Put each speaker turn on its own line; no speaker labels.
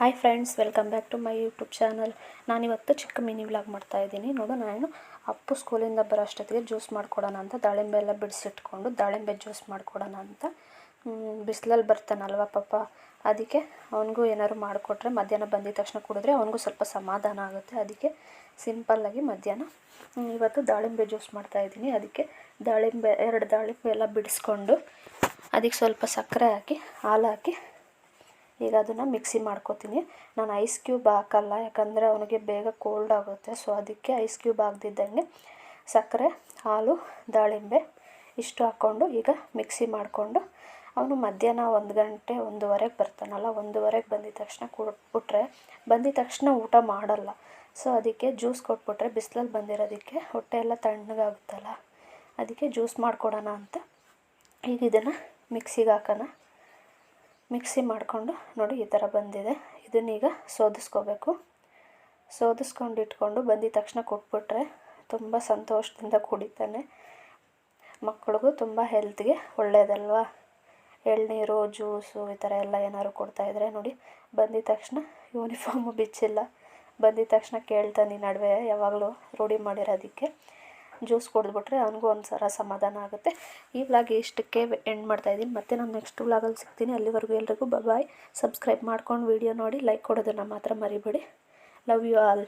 Hi friends welcome back to my YouTube channel ನಾನಿವತ್ತು ಚಿಕ್ಕ mini vlog ಮಾಡ್ತಾ ಇದ್ದೀನಿ. ನೋಡು, ನಾನು ಅಪ್ಪು ಸ್ಕೂಲಿಂದ ಬರೋ ಅಷ್ಟೊತ್ತಿಗೆ ಜ್ಯೂಸ್ ಮಾಡ್ಕೊಡೋಣ ಅಂತ ದಾಳಿಂಬೆ ಎಲ್ಲ ಬಿಡಿಸಿಟ್ಕೊಂಡು ದಾಳಿಂಬೆ ಜ್ಯೂಸ್ ಮಾಡ್ಕೊಡೋಣ ಅಂತ. ಬಿಸಿಲಲ್ಲಿ ಬರ್ತಾನಲ್ವ ಪಾಪ. ಅದಕ್ಕೆ ಅವನಿಗೂ ಏನಾದ್ರು ಮಾಡಿಕೊಟ್ರೆ ಮಧ್ಯಾಹ್ನ ಬಂದಿದ ತಕ್ಷಣ ಕುಡಿದ್ರೆ ಅವನಿಗೂ ಸ್ವಲ್ಪ ಸಮಾಧಾನ ಆಗುತ್ತೆ. ಅದಕ್ಕೆ ಸಿಂಪಲ್ಲಾಗಿ ಮಧ್ಯಾಹ್ನ ಇವತ್ತು ದಾಳಿಂಬೆ ಜ್ಯೂಸ್ ಮಾಡ್ತಾಯಿದ್ದೀನಿ ಅದಕ್ಕೆ ದಾಳಿಂಬೆ, ಎರಡು ದಾಳಿಂಬೆ ಎಲ್ಲ ಬಿಡಿಸ್ಕೊಂಡು ಅದಕ್ಕೆ ಸ್ವಲ್ಪ ಸಕ್ಕರೆ ಹಾಕಿ, ಹಾಲು ಹಾಕಿ ಈಗ ಅದನ್ನು ಮಿಕ್ಸಿ ಮಾಡ್ಕೊತೀನಿ. ನಾನು ಐಸ್ ಕ್ಯೂಬ್ ಹಾಕಲ್ಲ, ಯಾಕಂದರೆ ಅವನಿಗೆ ಬೇಗ ಕೋಲ್ಡ್ ಆಗುತ್ತೆ. ಸೊ ಅದಕ್ಕೆ ಐಸ್ ಕ್ಯೂಬ್ ಆಗದಿದ್ದಂಗೆ ಸಕ್ಕರೆ, ಹಾಲು, ದಾಳಿಂಬೆ ಇಷ್ಟು ಹಾಕ್ಕೊಂಡು ಈಗ ಮಿಕ್ಸಿ ಮಾಡಿಕೊಂಡು ಅವನು ಮಧ್ಯಾಹ್ನ ಒಂದು ಗಂಟೆ ಒಂದೂವರೆಗೆ ಬರ್ತಾನಲ್ಲ, ಒಂದೂವರೆಗೆ ಬಂದಿದ ತಕ್ಷಣ ಕೊಟ್ಬಿಟ್ರೆ ಬಂದಿದ ತಕ್ಷಣ ಊಟ ಮಾಡಲ್ಲ. ಸೊ ಅದಕ್ಕೆ ಜ್ಯೂಸ್ ಕೊಟ್ಬಿಟ್ರೆ ಬಿಸಿಲಲ್ಲಿ ಬಂದಿರೋದಕ್ಕೆ ಹೊಟ್ಟೆ ಎಲ್ಲ ತಣ್ಣಗಾಗುತ್ತಲ್ಲ, ಅದಕ್ಕೆ ಜ್ಯೂಸ್ ಮಾಡಿಕೊಡೋಣ ಅಂತ ಈಗ ಇದನ್ನು ಮಿಕ್ಸಿಗೆ ಹಾಕೋಣ. ಮಿಕ್ಸಿ ಮಾಡಿಕೊಂಡು ನೋಡಿ ಈ ಥರ ಬಂದಿದೆ. ಇದನ್ನೀಗ ಸೋದಿಸ್ಕೋಬೇಕು. ಸೋದಿಸ್ಕೊಂಡು ಇಟ್ಕೊಂಡು ಬಂದಿದ ತಕ್ಷಣ ಕೊಟ್ಬಿಟ್ರೆ ತುಂಬ ಸಂತೋಷದಿಂದ ಕುಡಿತಾನೆ. ಮಕ್ಕಳಿಗೂ ತುಂಬ ಹೆಲ್ತ್ಗೆ ಒಳ್ಳೆಯದಲ್ವಾ ಎಳ್ನೀರು, ಜ್ಯೂಸು ಈ ಥರ ಎಲ್ಲ ಏನಾದ್ರು ಕೊಡ್ತಾಯಿದ್ರೆ ನೋಡಿ. ಬಂದಿದ ತಕ್ಷಣ ಯೂನಿಫಾರ್ಮು ಬಿಚ್ಚಿಲ್ಲ. ಬಂದಿದ ತಕ್ಷಣ ಕೇಳ್ತಾನೆ ನಡುವೆ ಯಾವಾಗಲೂ ರೂಢಿ ಮಾಡಿರೋದಕ್ಕೆ. ಜ್ಯೂಸ್ ಕುಡಿದ್ಬಿಟ್ರೆ ಅವನಿಗೂ ಸಲ ಸಮಾಧಾನ ಆಗುತ್ತೆ. ಈ ವ್ಲಾಗ್ ಇಷ್ಟಕ್ಕೆ ಎಂಡ್ ಮಾಡ್ತಾಯಿದ್ದೀನಿ ಮತ್ತೆ ನಾನು ನೆಕ್ಸ್ಟ್ ವ್ಲಾಗಲ್ಲಿ ಸಿಗ್ತೀನಿ. ಅಲ್ಲಿವರೆಗೂ ಎಲ್ರಿಗೂ ಬಾಯ್ ಸಬ್ಸ್ಕ್ರೈಬ್ ಮಾಡ್ಕೊಂಡು ವೀಡಿಯೋ ನೋಡಿ ಲೈಕ್ ಕೊಡೋದನ್ನು ಮಾತ್ರ ಮರಿಬೇಡಿ. Love you all